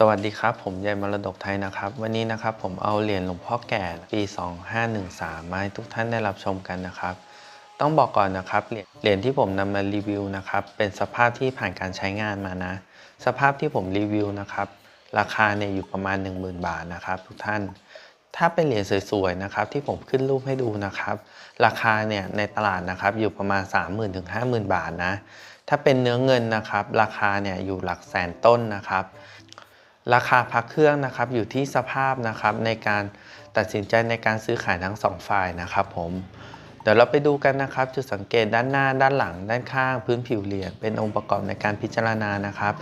สวัสดีครับ ผมยายมรดกไทยนะครับ วันนี้นะครับผมเอาเหรียญหลวงพ่อแก่ปี 2513 มาให้ทุกท่านได้รับชมกันนะครับ ต้องบอกก่อนนะครับเหรียญที่ผมนำมารีวิวนะครับ เป็นสภาพที่ผ่านการใช้งานมานะ สภาพที่ผมรีวิวนะครับ ราคาเนี่ยอยู่ประมาณ 10,000 บาทนะครับทุกท่าน ถ้าเป็นเหรียญสวยๆนะครับ ที่ผมขึ้นรูปให้ดูนะครับ ราคาเนี่ยในตลาดนะครับอยู่ประมาณ 30,000ถึง50,000 บาทนะถ้าเป็นเนื้อเงินนะครับ ราคาเนี่ยอยู่หลักแสนต้นนะครับ ราคาพักเครื่องนะครับอยู่ที่สภาพนะครับในการตัดสินใจในการซื้อขายทั้งสองฝ่ายนะครับผมเดี๋ยวเราไปดูกันนะครับ จุดสังเกตด้านหน้า ด้านหลัง ด้านข้าง พื้นผิวเหรียญเป็นองค์ประกอบในการพิจารณานะครับ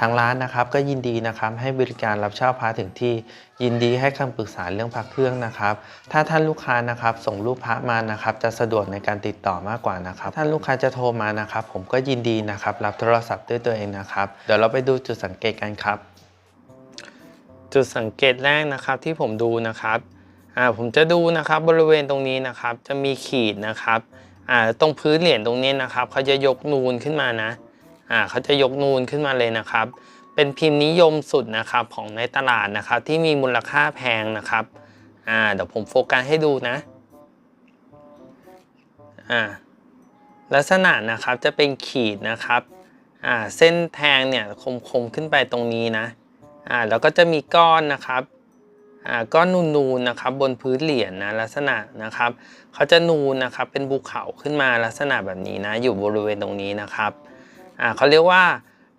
ทางร้านนะครับก็ยินดีนะครับให้บริการรับเช่าพระถึงที่ยินดีให้คำปรึกษาเรื่องพระเครื่องนะครับ ถ้าท่านลูกค้านะครับส่งรูปพระมานะครับ จะสะดวกในการติดต่อมากกว่านะครับ ท่านลูกค้าจะโทรมานะครับ ผมก็ยินดีนะครับรับโทรศัพท์ด้วยตัวเองนะครับ เดี๋ยวเราไปดูจุดสังเกตกันครับ จุดสังเกตแรกนะครับที่ผมดูนะครับอ่าผมจะดูนะครับบริเวณตรงนี้นะครับจะมีขีดนะครับอ่าตรงพื้นเหรียญตรงนี้นะครับเขาจะยกนูนขึ้นมานะอ่าเขาจะยกนูนขึ้นมาเลยนะครับ เป็นพิมพ์นิยมสุดนะครับของในตลาดนะครับที่มีมูลค่าแพงนะครับอ่าเดี๋ยวผมโฟกัสให้ดูนะอ่าลักษณะนะครับจะเป็นขีดนะครับอ่าเส้นแทงเนี่ยคมๆขึ้นไปตรงนี้นะ อ่าแล้วก็จะมีก้อนนะครับอ่าก้อนนูนๆนะครับบนพื้นเหรียญนะลักษณะนะครับเขาจะนูนนะครับเป็นภูเขาขึ้นมาลักษณะแบบนี้นะอยู่บริเวณตรงนี้นะครับอ่าเขาเรียกว่า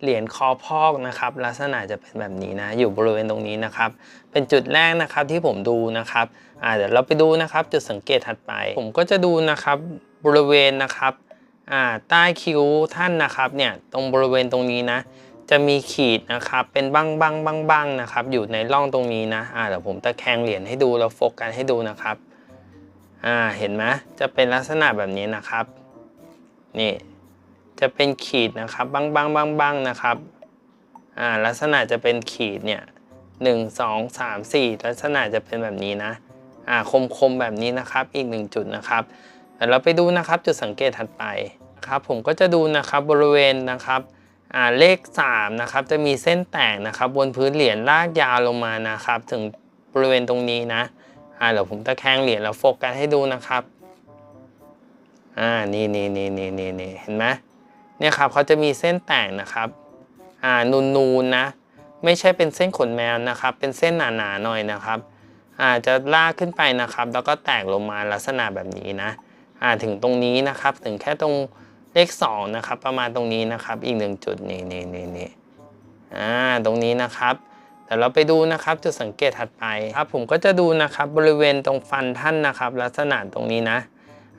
เหรียญคอพอกนะครับ ลักษณะจะเป็นแบบนี้นะ อยู่บริเวณตรงนี้นะครับ เป็นจุดแรกนะครับที่ผมดูนะครับอ่าเดี๋ยวเราไปดูนะครับ จุดสังเกตถัดไป ผมก็จะดูนะครับบริเวณนะครับอ่าใต้คิ้วท่านนะครับเนี่ยตรงบริเวณตรงนี้นะ จะมีขีดนะครับเป็นบ้างบ้างบ้างบ้างนะครับอยู่ในร่องตรงนี้นะอ่าเดี๋ยวผมตะแคงเหรียญให้ดูแล้วโฟกัสให้ดูนะครับอ่าเห็นไหมจะเป็นลักษณะแบบนี้นะครับนี่จะเป็นขีดนะครับบ้างบ้างบ้างบ้างนะครับอ่าลักษณะจะเป็นขีดเนี่ยหนึ่งสองสามสี่ลักษณะจะเป็นแบบนี้นะอ่าคมคมๆแบบนี้นะครับอีกหนึ่งจุดนะครับเดี๋ยวเราไปดูนะครับจุดสังเกตถัดไปครับผมก็จะดูนะครับบริเวณนะครับ อ่าเลข3นะครับจะมีเส้นแตกนะครับบนพื้นเหรียญลากยาวลงมานะครับ ถึงบริเวณตรงนี้นะอ่าเดี๋ยวผมตะแคงเหรียญแล้วโฟกัสให้ดูนะครับอ่านี่นี่นี่นี่นี่นี่เห็นไหมเนี่ยครับเขาจะมีเส้นแตกนะครับอ่านูนนูนนะไม่ใช่เป็นเส้นขนแมวนะครับ เป็นเส้นหนาๆหน่อยนะครับอ่าจะลากขึ้นไปนะครับ แล้วก็แตกลงมาลักษณะแบบนี้นะอ่าถึงตรงนี้นะครับ ถึงแค่ตรง เลข2นะครับประมาณตรงนี้นะครับอีกหนึ่งจุดนี่นี่นี่นี่อ่าตรงนี้นะครับเดี๋ยวเราไปดูนะครับจุดสังเกตถัดไปครับผมก็จะดูนะครับบริเวณตรงฟันท่านนะครับ ลักษณะตรงนี้นะ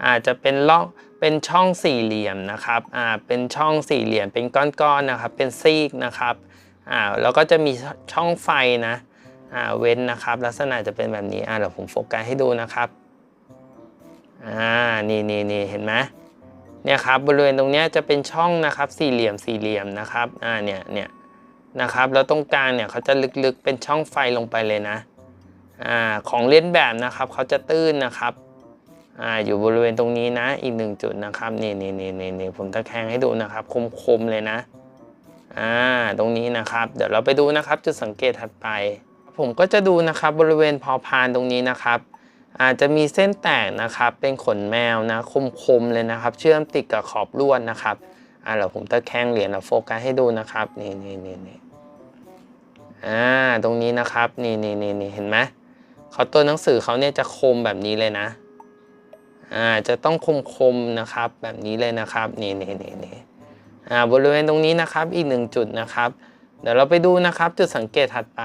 อาจจะเป็นล่องเป็นช่องสี่เหลี่ยมนะครับอ่าเป็นช่องสี่เหลี่ยมเป็นก้อนๆนะครับ เป็นซีกนะครับอ่าแล้วก็จะมีช่องไฟนะอ่าเว้นนะครับ ลักษณะจะเป็นแบบนี้อ่าเดี๋ยวผมโฟกัสให้ดูนะครับอ่านี่นี่นี่เห็นไหม เนี่ยครับบริเวณตรงนี้จะเป็นช่องนะครับสี่เหลี่ยมสี่เหลี่ยมนะครับอ่าเนี่ยเนี่ยนะครับแล้วตรงกลางเนี่ยเขาจะลึกๆเป็นช่องไฟลงไปเลยนะอ่าของเลียนแบบนะครับเขาจะตื้นนะครับอ่าอยู่บริเวณตรงนี้นะอีกหนึ่งจุดนะครับนี่นี่นี่นี่นี่ผมตะแคงให้ดูนะครับคมๆเลยนะอ่าตรงนี้นะครับ เดี๋ยวเราไปดูนะครับจุดสังเกตถัดไป ผมก็จะดูนะครับบริเวณพอพานตรงนี้นะครับ อาจจะมีเส้นแตกนะครับ เป็นขนแมวนะคมๆเลยนะครับ เชื่อมติดกับขอบลวดนะครับอ่าเดี๋ยวผมตะแคงเหรียญแล้วโฟกัสให้ดูนะครับนี่นี่นี่นี่อ่าตรงนี้นะครับนี่นี่นี่นี่เห็นไหมเขาตัวหนังสือเขาเนี่ยจะคมแบบนี้เลยนะอ่าจะต้องคมๆนะครับแบบนี้เลยนะครับนี่นี่นี่นี่อ่าบริเวณตรงนี้นะครับอีกหนึ่งจุดนะครับ เดี๋ยวเราไปดูนะครับจุดสังเกตถัดไป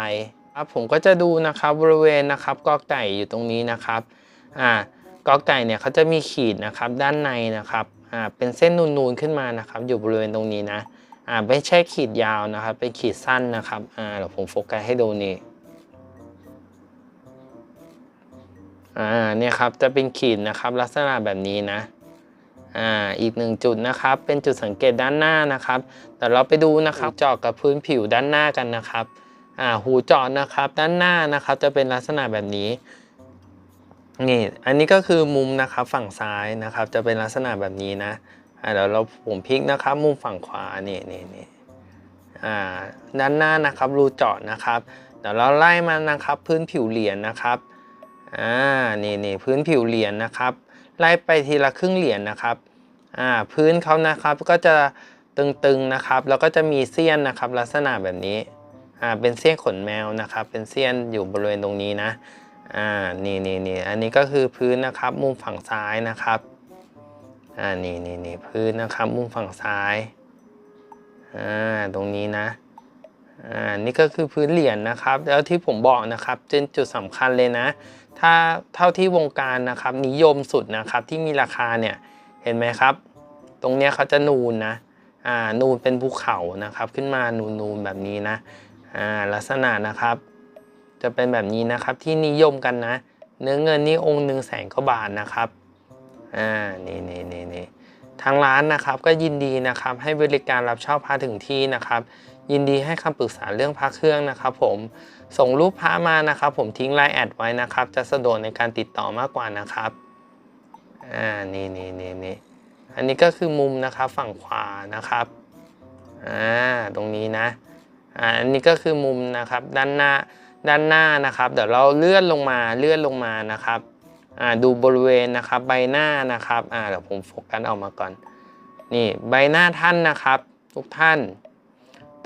ครับผมก็จะดูนะครับบริเวณนะครับกอไก่อยู่ตรงนี้นะครับอ่ากอไก่เนี่ยเขาจะมีขีดนะครับด้านในนะครับอ่าเป็นเส้นนูนๆขึ้นมานะครับอยู่บริเวณตรงนี้นะอ่าไม่ใช่ขีดยาวนะครับเป็นขีดสั้นนะครับอ่าเดี๋ยวผมโฟกัสให้ดูนี่อ่าเนี่ยครับจะเป็นขีดนะครับลักษณะแบบนี้นะอ่าอีกหนึ่งจุดนะครับเป็นจุดสังเกตด้านหน้านะครับแต่เราไปดูนะครับเจาะกับพื้นผิวด้านหน้ากันนะครับ อ่าหูเจาะนะครับ ด้านหน้านะครับจะเป็นลักษณะแบบนี้นี่อันนี้ก็คือมุมนะครับฝั่งซ้ายนะครับ จะเป็นลักษณะแบบนี้นะอ่าเดี๋ยวเราผมพลิกนะครับ มุมฝั่งขวานี่นี่นี่อ่าด้านหน้านะครับรูเจาะนะครับเดี๋ยวเราไล่มานะครับ พื้นผิวเหรียญนะครับอ่านี่นี่พื้นผิวเหรียญนะครับ ไล่ไปทีละครึ่งเหรียญนะครับอ่าพื้นเขานะครับก็จะตึงๆนะครับ แล้วก็จะมีเสี้ยนนะครับ ลักษณะแบบนี้ อ่าเป็นเสี้ยนขนแมวนะครับ เป็นเสี้ยนอยู่บริเวณตรงนี้นะอ่านี่นี่นี่อันนี้ก็คือพื้นนะครับมุมฝั่งซ้ายนะครับอ่านี่นี่นี่พื้นนะครับมุมฝั่งซ้ายอ่าตรงนี้นะอ่านี่ก็คือพื้นเหรียญนะครับ แล้วที่ผมบอกนะครับเป็นจุดสำคัญเลยนะ ถ้าเท่าที่วงการนะครับนิยมสุดนะครับที่มีราคาเนี่ยเห็นไหมครับ ตรงเนี้ยเขาจะนูนนะอ่านูนเป็นภูเขานะครับ ขึ้นมานูนนูนแบบนี้นะ อ่าลักษณะนะครับ จะเป็นแบบนี้นะครับที่นิยมกันนะ เนื้อเงินนี่องค์หนึ่งแสนกว่าบาทนะครับอ่านี่นี่นี่นี่ทางร้านนะครับก็ยินดีนะครับให้บริการรับเช่าพระถึงที่นะครับ ยินดีให้คำปรึกษาเรื่องพระเครื่องนะครับ ผมส่งรูปพระมานะครับ ผมทิ้งไลน์แอดไว้นะครับ จะสะดวกในการติดต่อมากกว่านะครับอ่านี่นี่นี่นี่อันนี้ก็คือมุมนะครับฝั่งขวานะครับอ่าตรงนี้นะ อันนี้ก็คือมุมนะครับด้านหน้าด้านหน้านะครับ เดี๋ยวเราเลื่อนลงมาเลื่อนลงมานะครับดูบริเวณนะครับใบหน้านะครับเดี๋ยวผมโฟกัสออกมาก่อนนี่ใบหน้าท่านนะครับ ทุกท่าน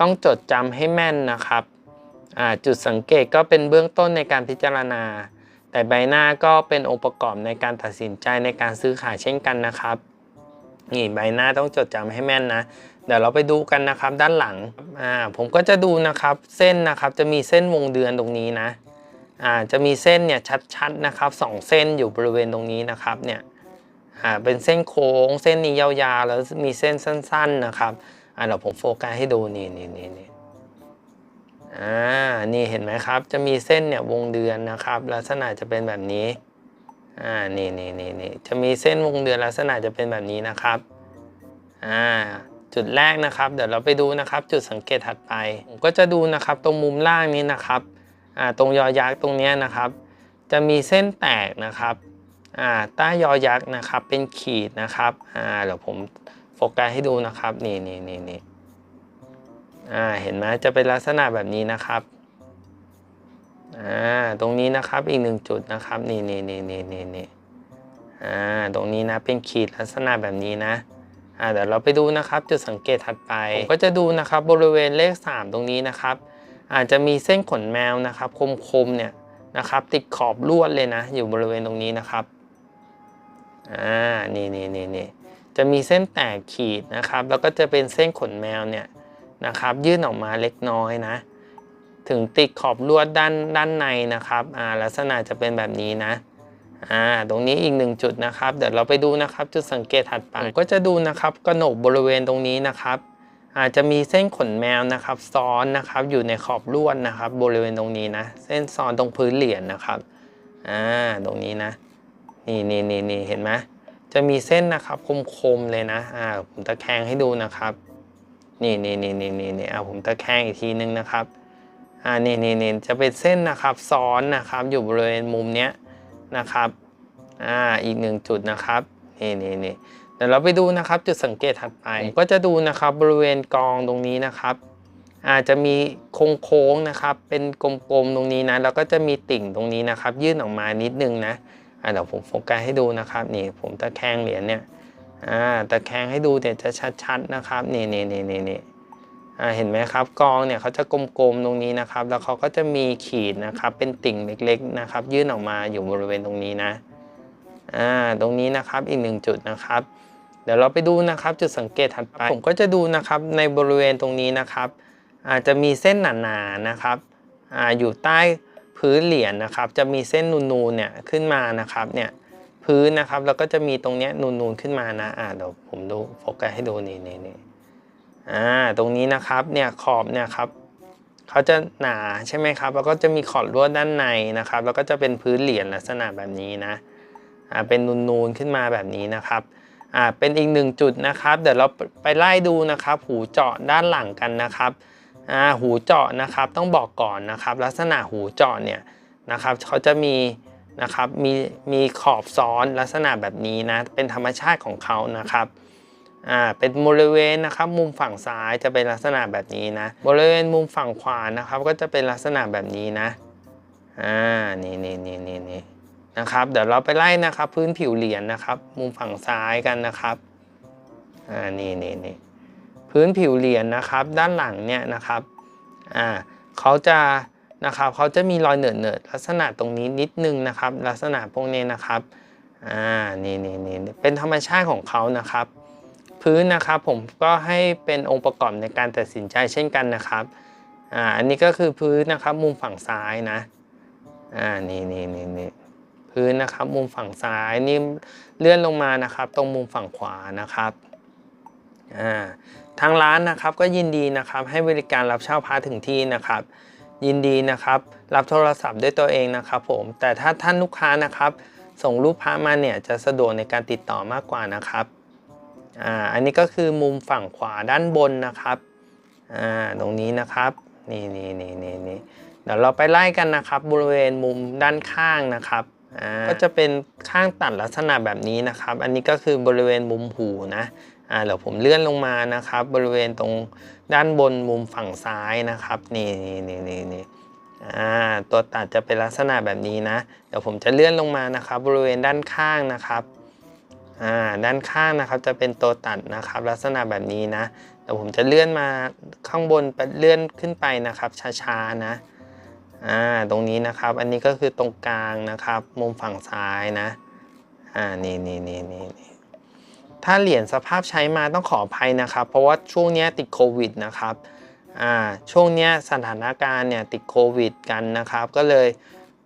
ต้องจดจำให้แม่นนะครับจุดสังเกตก็เป็นเบื้องต้นในการพิจารณา แต่ใบหน้าก็เป็นองค์ประกอบในการตัดสินใจในการซื้อขายเช่นกันนะครับนี่ใบหน้าต้องจดจำให้แม่นนะ เดี๋ยวเราไปดูกันนะครับด้านหลังอ่าผมก็จะดูนะครับเส้นนะครับจะมีเส้นวงเดือนตรงนี้นะอ่าจะมีเส้นเนี่ยชัดๆนะครับสองเส้นอยู่บริเวณตรงนี้นะครับเนี่ยอ่าเป็นเส้นโค้งเส้นนี้ยาวๆ แล้วมีเส้นสั้น ๆนะครับอ่าเดี๋ยวผมโฟกัสให้ดูนี่นี่นี่นี่อ่านี่เห็นไหมครับ จะมีเส้นเนี่ยวงเดือนนะครับ ลักษณะจะเป็นแบบนี้อ่านี่นี่นี่นี่จะมีเส้นวงเดือนลักษณะจะเป็นแบบนี้นะครับอ่า จุดแรกนะครับ เดี๋ยวเราไปดูนะครับ จุดสังเกตถัดไปผมก็จะดูนะครับตรงมุมล่างนี้นะครับอ่าตรงยอยักษ์ตรงนี้นะครับ จะมีเส้นแตกนะครับอ่าใต้ยอยักษ์นะครับเป็นขีดนะครับอ่าเดี๋ยวผมโฟกัสให้ดูนะครับนี่นี่นี่นี่อ่าเห็นไหมจะเป็นลักษณะแบบนี้นะครับอ่าตรงนี้นะครับอีกหนึ่งจุดนะครับนี่นี่นี่นี่นี่นี่อ่าตรงนี้นะเป็นขีดลักษณะแบบนี้นะ อ่าเดี๋ยวเราไปดูนะครับจุดสังเกตถัดไปผมก็จะดูนะครับบริเวณเลข 3 ตรงนี้นะครับ อาจจะมีเส้นขนแมวนะครับ คมๆเนี่ยนะครับ ติดขอบลวดเลยนะ อยู่บริเวณตรงนี้นะครับอ่านี่นี่นี่นี่จะมีเส้นแตกขีดนะครับ แล้วก็จะเป็นเส้นขนแมวเนี่ยนะครับ ยื่นออกมาเล็กน้อยนะ ถึงติดขอบลวดด้านด้านในนะครับอ่าลักษณะจะเป็นแบบนี้นะ อ่าตรงนี้อีกหนึ่งจุดนะครับ เดี๋ยวเราไปดูนะครับจุดสังเกตถัดไปก็จะดูนะครับกระโหนกบริเวณตรงนี้นะครับ อาจจะมีเส้นขนแมวนะครับ ซ้อนนะครับอยู่ในขอบลวดนะครับ บริเวณตรงนี้นะ เส้นซ้อนตรงพื้นเหรียญนะครับอ่าตรงนี้นะ นี่นี่นี่นี่เห็นไหมจะมีเส้นนะครับคมๆเลยนะอ่าผมตะแคงให้ดูนะครับ นี่นี่นี่นี่นี่นี่อ่าผมตะแคงอีกทีนึงนะครับอ่านี่นี่นี่จะเป็นเส้นนะครับซ้อนนะครับ อยู่บริเวณมุมเนี้ย นะครับอ่าอีกหนึ่งจุดนะครับนี่นี่นี่เดี๋ยวเราไปดูนะครับจุดสังเกตถัดไปผมก็จะดูนะครับบริเวณกองตรงนี้นะครับ อาจจะมีโค้งๆนะครับ เป็นกลมๆตรงนี้นะแล้วก็จะมีติ่งตรงนี้นะครับ ยื่นออกมานิดนึงนะอะเดี๋ยวผมโฟกัสให้ดูนะครับนี่ผมตะแคงเหรียญเนี่ยอ่าตะแคงให้ดูเดี๋ยวจะชัดๆนะครับนี่นี่นี่นี่นี่อ่า เห็นไหมครับกองเนี่ยเขาจะกลมๆตรงนี้นะครับ แล้วเขาก็จะมีขีดนะครับ เป็นติ่งเล็กๆนะครับ ยื่นออกมาอยู่บริเวณตรงนี้นะอ่าตรงนี้นะครับอีกหนึ่งจุดนะครับ เดี๋ยวเราไปดูนะครับ จุดสังเกตถัดไปผมก็จะดูนะครับในบริเวณตรงนี้นะครับ อาจจะมีเส้นหนาๆนะครับอ่าอยู่ใต้พื้นเหรียญนะครับ จะมีเส้นนูนๆเนี่ยขึ้นมานะครับเนี่ยพื้นนะครับแล้วก็จะมีตรงเนี้ยนูนๆขึ้นมานะอ่าเดี๋ยวผมดูโฟกัสให้ดูนี่นี่ อ่าตรงนี้นะครับเนี่ยขอบเนี่ยครับเขาจะหนาใช่ไหมครับ แล้วก็จะมีขอบลวดด้านในนะครับ แล้วก็จะเป็นพื้นเหรียญลักษณะแบบนี้นะอ่าเป็นนูนๆขึ้นมาแบบนี้นะครับอ่าเป็นอีกหนึ่งจุดนะครับ เดี๋ยวเราไปไล่ดูนะครับ หูเจาะด้านหลังกันนะครับอ่าหูเจาะนะครับต้องบอกก่อนนะครับ ลักษณะหูเจาะเนี่ยนะครับเขาจะมีนะครับมีมีขอบซ้อนลักษณะแบบนี้นะเป็นธรรมชาติของเขานะครับ อ่าเป็นบริเวณนะครับมุมฝั่งซ้ายจะเป็นลักษณะแบบนี้นะ บริเวณมุมฝั่งขวานะครับ ก็จะเป็นลักษณะแบบนี้นะอ่านี่นี่นี่นี่นี่นะครับเดี๋ยวเราไปไล่นะครับ พื้นผิวเหรียญนะครับ มุมฝั่งซ้ายกันนะครับอ่านี่นี่นี่พื้นผิวเหรียญนะครับ ด้านหลังเนี่ยนะครับอ่าเขาจะนะครับเขาจะมีรอยเหนอะเนอะลักษณะตรงนี้นิดนึงนะครับ ลักษณะพวกนี้นะครับอ่านี่นี่นี่เป็นธรรมชาติของเขานะครับ พื้นนะครับ ผมก็ให้เป็นองค์ประกอบในการตัดสินใจเช่นกันนะครับอ่าอันนี้ก็คือพื้นนะครับมุมฝั่งซ้ายนะอ่านี่นี่นี่นี่พื้นนะครับมุมฝั่งซ้ายนี่เลื่อนลงมานะครับ ตรงมุมฝั่งขวานะครับอ่าทางร้านนะครับก็ยินดีนะครับ ให้บริการรับเช่าพระถึงที่นะครับ ยินดีนะครับ รับโทรศัพท์ด้วยตัวเองนะครับ ผมแต่ถ้าท่านลูกค้านะครับ ส่งรูปพระมาเนี่ยจะสะดวกในการติดต่อมากกว่านะครับ อ่าอันนี้ก็คือมุมฝั่งขวาด้านบนนะครับอ่าตรงนี้นะครับนี่นี่นี่นี่นี่เดี๋ยวเราไปไล่กันนะครับ บริเวณมุมด้านข้างนะครับอ่าก็จะเป็นข้างตัดลักษณะแบบนี้นะครับ อันนี้ก็คือบริเวณมุมหูนะอ่าเดี๋ยวผมเลื่อนลงมานะครับ บริเวณตรงด้านบนมุมฝั่งซ้ายนะครับ นี่นี่นี่นี่นี่อ่าตัวตัดจะเป็นลักษณะแบบนี้นะเดี๋ยวผมจะเลื่อนลงมานะครับ บริเวณด้านข้างนะครับ อ่าด้านข้างนะครับจะเป็นตัวตัดนะครับ ลักษณะแบบนี้นะเดี๋ยวผมจะเลื่อนมาข้างบนไปเลื่อนขึ้นไปนะครับช้าๆนะอ่าตรงนี้นะครับ อันนี้ก็คือตรงกลางนะครับ มุมฝั่งซ้ายนะอ่านี่นี่นี่นี่นถ้าเหรียญสภาพใช้มาต้องขออภัยนะครับ เพราะว่าช่วงนี้ติดโควิดนะครับอ่าช่วงนี้สถานการณ์เนี่ยติดโควิดกันนะครับ ก็เลย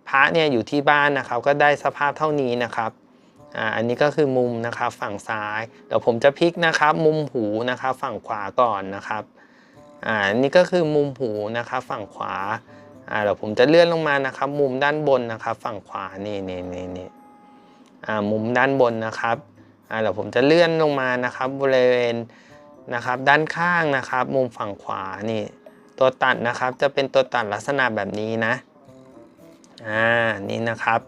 พระเนี่ยอยู่ที่บ้านนะครับ ก็ได้สภาพเท่านี้นะครับ อ่าอันนี้ก็คือมุมนะครับฝั่งซ้าย เดี๋ยวผมจะพลิกนะครับ มุมหูนะครับฝั่งขวาก่อนนะครับอ่าอันนี้ก็คือมุมหูนะครับฝั่งขวาอ่าเดี๋ยวผมจะเลื่อนลงมานะครับ มุมด้านบนนะครับ ฝั่งขวานี่นี่นี่นี่อ่ามุมด้านบนนะครับอ่าเดี๋ยวผมจะเลื่อนลงมานะครับบริเวณนะครับด้านข้างนะครับ มุมฝั่งขวานี่ ตัวตัดนะครับจะเป็นตัวตัดลักษณะแบบนี้นะอ่านี่นะครับ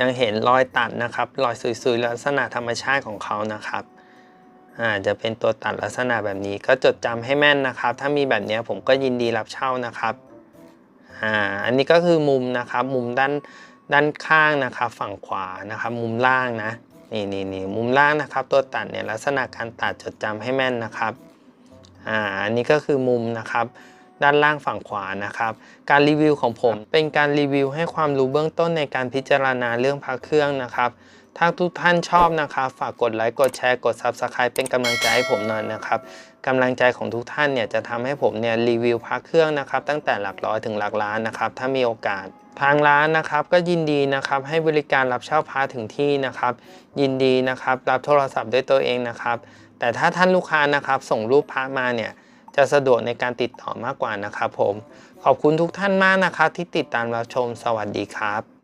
ยังเห็นรอยตัดนะครับ รอยซุยๆลักษณะธรรมชาติของเขานะครับอ่าจะเป็นตัวตัดลักษณะแบบนี้ก็จดจำให้แม่นนะครับ ถ้ามีแบบนี้ผมก็ยินดีรับเช่านะครับอ่าอันนี้ก็คือมุมนะครับ มุมด้านด้านข้างนะครับ ฝั่งขวานะครับ มุมล่างนะนี่นี่นี่มุมล่างนะครับ ตัวตัดเนี่ยลักษณะการตัดจดจำให้แม่นนะครับอ่าอันนี้ก็คือมุมนะครับ ด้านล่างฝั่งขวานะครับ การรีวิวของผมเป็นการรีวิวให้ความรู้เบื้องต้นในการพิจารณาเรื่องพระเครื่องนะครับ ถ้าทุกท่านชอบนะครับ ฝากกดไลค์ กดแชร์ กด Subscribe เป็นกำลังใจให้ผมหน่อยนะครับกำลังใจของทุกท่านเนี่ยจะทำให้ผมเนี่ยรีวิวพระเครื่องนะครับตั้งแต่หลักร้อยถึงหลักล้านนะครับถ้ามีโอกาสทางร้านนะครับก็ยินดีนะครับให้บริการรับเช่าพระถึงที่นะครับ ยินดีนะครับรับโทรศัพท์ด้วยตัวเองนะครับ แต่ถ้าท่านลูกค้านะครับส่งรูปพระมาเนี่ย จะสะดวกในการติดต่อมากกว่านะครับผม ขอบคุณทุกท่านมากนะครับที่ติดตามรับชมสวัสดีครับ